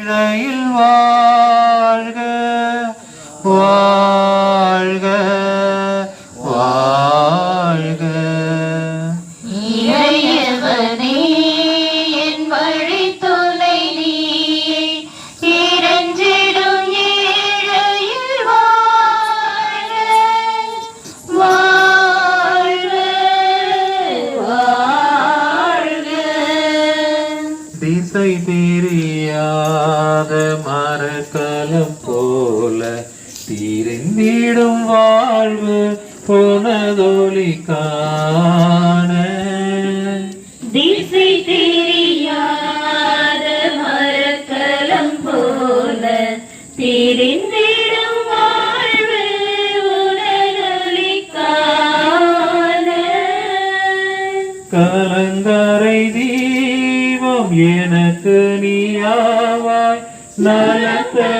இடையில் வாழ்க. மரக்கலம் போல தீரிந்திடும் வாழ்வு புனதொலி காண. திசை தெரியாத மரக்கலம் போல தெரிந்திடும் வாழ்வு உடலொளி காண. கலங்கரை தீபம் எனக்கு நீயாவாய் நலத்தரும்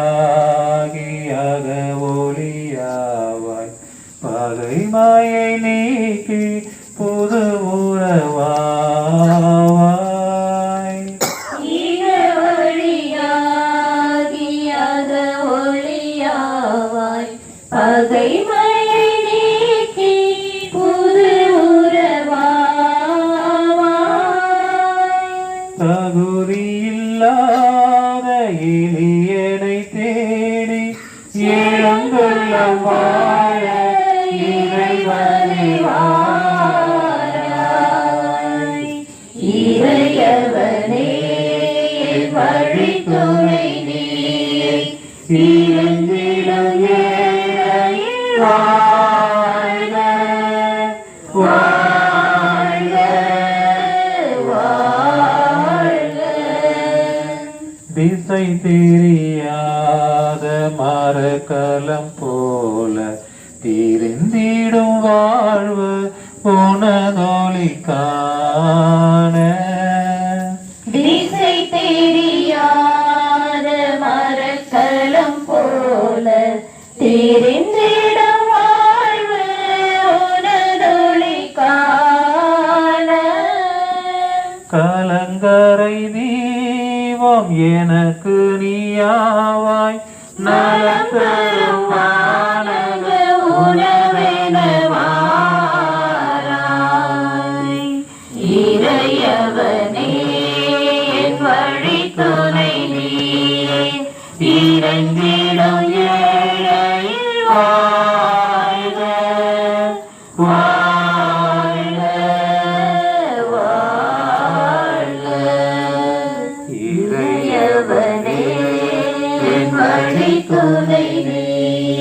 வழியாகி அக ஒளியாவாய் நீக்கி புது ஒளியாவாய் பகைமையை நீக்கி புது உறவாவாய். தகுதியில்லாத எளியனை வாராய். இறையவனே வழித்துணை நீ இளஞ்சிலம் வாழ்க, வாழ்க, திசை தெரியாத மரக்கலம் போல திரிந்திடும் வாழ்வு உனதொலி காண. திசை தெரியாத மரக்கலம் போல தெரிந்திடும் வாழ்வு உனதொளி காண. கலங்கரை தீபம் எனக்கு நீயாவாய். வானக இறங்கிடும் ஏழையில் வாழ்க வாழ்க வாழ்க. இறையவனே என் நீ